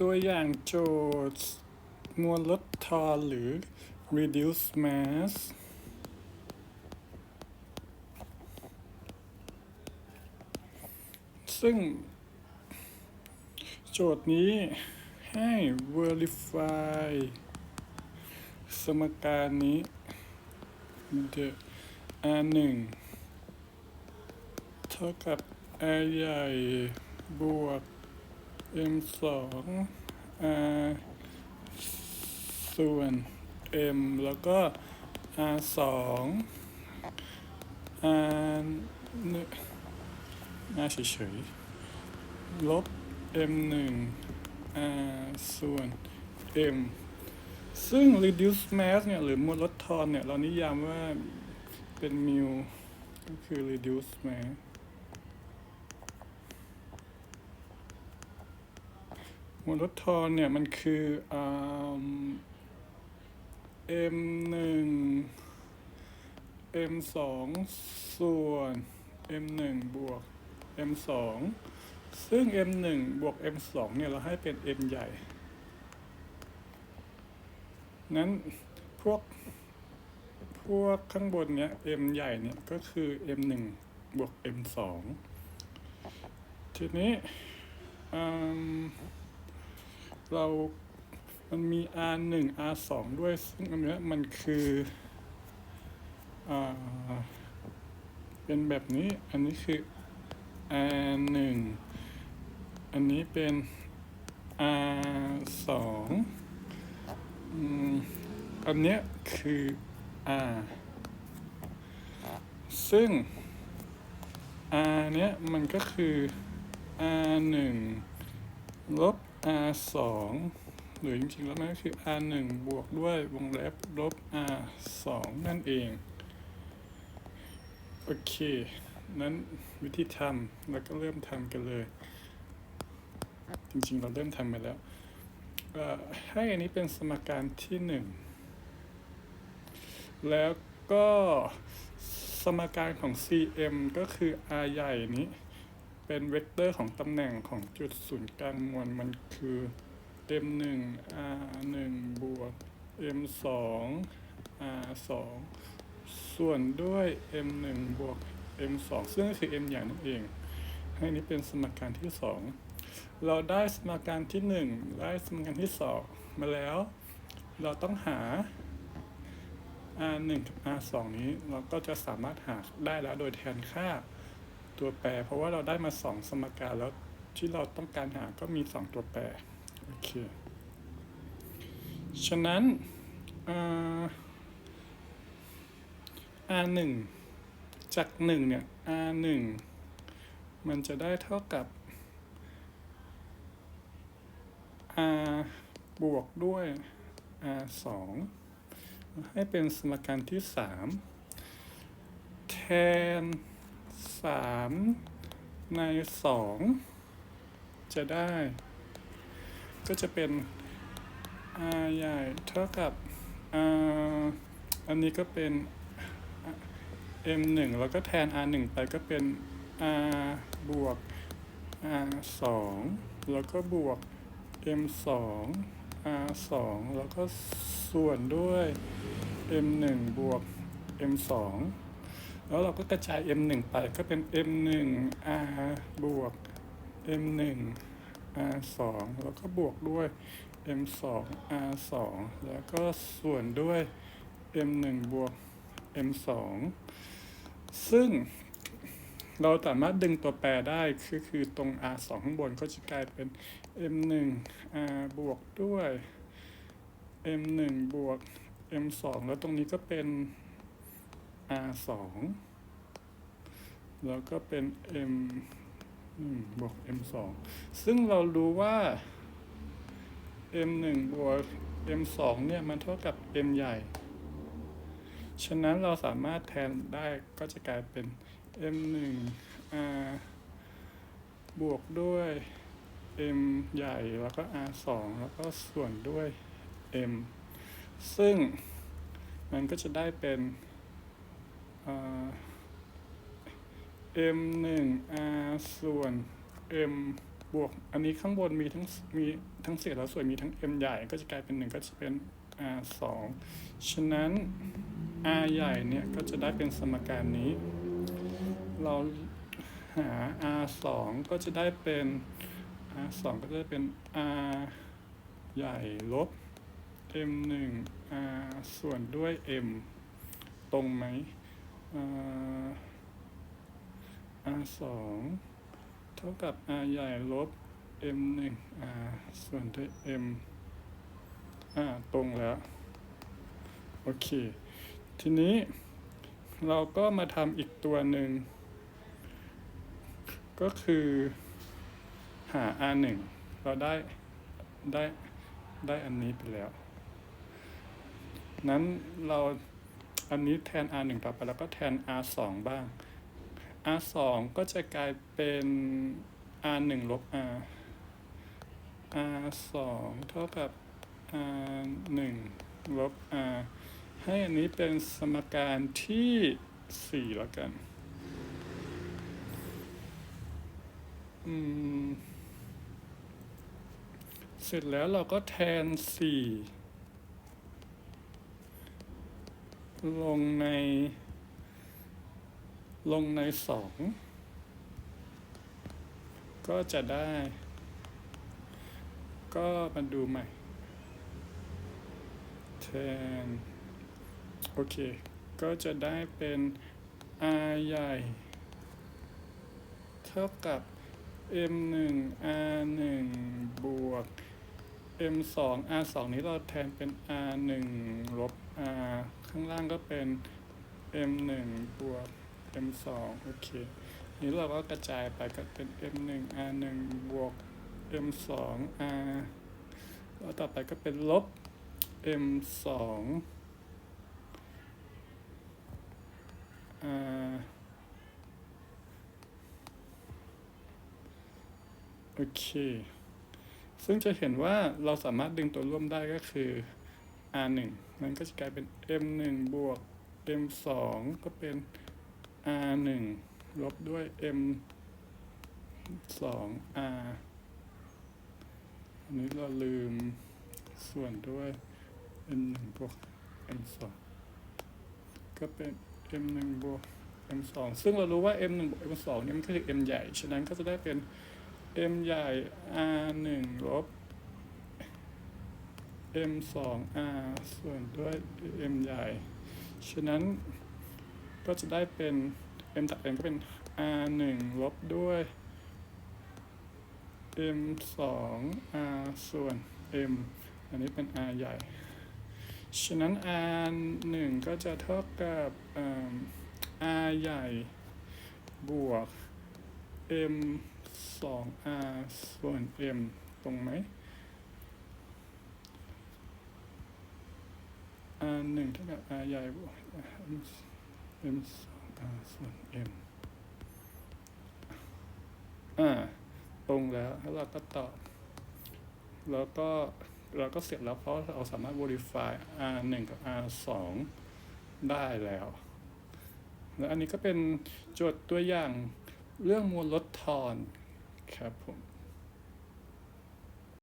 ตัวอย่างโจทย์มวลลดทอนหรือ reduce mass ซึ่ง โจทย์นี้ให้ verify สมการนี้ the r 1เท่ากับ r ใหญ่บวก m สอง r ส่วน m แล้วก็ r สอง r หนึ่ง r เฉยๆลบ m หนึ่ง r ส่วน m ซึ่ง reduce mass เนี่ย หรือมวลลดทอนเนี่ย เรานิยามว่าเป็นมิวก็คือ reduce mass มวลลดทอนเนี่ยมันคืออ่า m หนึ่ง m สองส่วน m หนึ่งบวก m สองซึ่ง m หนึ่งบวก m สองเนี่ยเราให้เป็น m ใหญ่ นั้นพวกพวกข้างบนเนี้ย m ใหญ่เนี่ยก็คือ m หนึ่งบวก m สองทีนี้อืม เรามันมี r หนึ่ง r สองด้วย ซึ่งอันเนี้ยมันคืออ่าเป็นแบบนี้ อันนี้คือ r หนึ่งอันนี้เป็น r สองอืมอันเนี้ยคือ r ซึ่ง r เนี้ยมันก็คือ r หนึ่งลบ r สองหรือจริงๆแล้วมันก็คือ r หนึ่งบวกด้วยวงเล็บลบ r สองนั่นเอง โอเค นั้นวิธีทำเราก็เริ่มทำกันเลย จริงๆ เราเริ่มทำไปแล้ว ให้อันนี้เป็นสมการที่หนึ่งแล้วก็สมการของ cm ก็คือ r ใหญ่นี้ เป็นเวกเตอร์ของตำแหน่งของจุดศูนย์กลางมวลมันคือ m หนึ่ง r หนึ่งบวก m สอง r สองส่วนด้วย m หนึ่งบวก m สองซึ่งก็คือ m ใหญ่นั่นเอง ให้นี้เป็นสมการที่สองเราได้สมการที่หนึ่งได้สมการที่สองมาแล้ว เราต้องหา r 1กับ r 2นี้ เราก็จะสามารถหาได้แล้วโดยแทนค่า ตัวแปร เพราะว่าเราได้มาสองสมการแล้วที่เราต้องการหาก็มีสองตัวแปร โอเค ฉะนั้น r r 1 จาก 1 เนี่ย r 1 มันจะได้เท่ากับ r บวกด้วย r 2ให้เป็นสมการที่ 3 แทน 3ใน2จะได้ ก็จะเป็น r ใหญ่เท่ากับ r อันนี้ก็เป็น m 1แล้วก็แทน r 1ไปก็เป็น r บวก r 2แล้วก็บวก m 2 r 2แล้วก็ส่วนด้วย m 1บวก m 2 แล้วเราก็กระจาย m 1 ไปก็เป็น m 1 r บวก m 1 r 2แล้วก็บวกด้วย m 2 r 2แล้วก็ส่วนด้วย m 1บวก m 2ซึ่งเราสามารถดึงตัวแปรได้คือคือตรง r 2ข้างบนก็จะกลายเป็น m 1 r บวกด้วย m 1บวก m 2แล้วตรงนี้ก็เป็น r 2 แล้วก็เป็น m 1บวก m 2ซึ่งเรารู้ว่า m 1บวก m 2เนี่ยมันเท่ากับ m ใหญ่ ฉะนั้นเราสามารถแทนได้ก็จะกลายเป็น m 1 r บวกด้วย m ใหญ่แล้วก็ r 2แล้วก็ส่วนด้วย m ซึ่งมันก็จะได้เป็นอ่า m 1 r ส่วน m บวก อันนี้ข้างบนมีทั้งมีทั้งเศษและส่วนมีทั้ง m ใหญ่ก็จะกลายเป็นหนึ่งก็จะเป็น r สองฉะนั้น r ใหญ่เนี่ยก็จะได้เป็นสมการนี้ เราหา r สองก็จะได้เป็น r สองก็จะได้เป็น r ใหญ่ลบ m หนึ่ง r ส่วนด้วย m ตรงไหมอ่า r สองเท่ากับ r ใหญ่ลบ m หนึ่ง r ส่วนด้วย m อ่าตรงแล้ว โอเค ทีนี้เราก็มาทำอีกตัวหนึ่ง ก็คือหา r หนึ่งเราได้ได้ได้อันนี้ไปแล้ว นั้นเราอันนี้แทน r หนึ่งต่อไปแล้วก็แทน r สองบ้าง r สองก็จะกลายเป็น r หนึ่งลบ r r สองเท่ากับ r หนึ่งลบ r ให้อันนี้เป็นสมการที่สี่แล้วกัน อืม เสร็จแล้วเราก็แทนสี่ลงใน ลงในสองก็จะได้ ก็มาดูใหม่แทนโอเค ก็จะได้เป็น r ใหญ่ เท่ากับ m 1 r 1บวก m 2 r 2นี้เราแทนเป็น r 1ลบ r ข้างล่างก็เป็น m 1บวก m 2 โอเค นี้เราก็กระจายไปก็เป็น m 1 r 1 บวก m 2 r แล้วต่อไปก็เป็นลบ m 2 r โอเค ซึ่งจะเห็นว่าเราสามารถดึงตัวร่วมได้ก็คือ r 1 มันก็จะกลายเป็น m 1 บวก m 2 ก็เป็น r 1ลบด้วย m 2 r อันนี้เราลืมส่วนด้วย m 1บวก m 2ก็เป็น m 1บวก m 2ซึ่งเรารู้ว่า m 1บวก m 2เนี่ยมันก็คือ m ใหญ่ ฉะนั้นก็จะได้เป็น m ใหญ่ r 1ลบ m 2 r ส่วนด้วย m ใหญ่ ฉะนั้นก็จะได้เป็น m จาก m ก็เป็น r 1ลบด้วย m 2 r ส่วน m อันนี้เป็น r ใหญ่ ฉะนั้น r 1ก็จะเท่ากับ r ใหญ่บวก m 2 r ส่วน m ตรงไหม r หนึ่งเท่ากับ r ใหญ่บวก m ส อง r ส่วน m อ่าตรงแล้วแล้วเราก็ตอบแล้วก็เราก็เสร็จแล้วเพราะเราสามารถ verify r หนึ่งกับ r สองได้แล้ว แล้วอันนี้ก็เป็นโจทย์ตัวอย่างเรื่องมวลลดทอนครับผม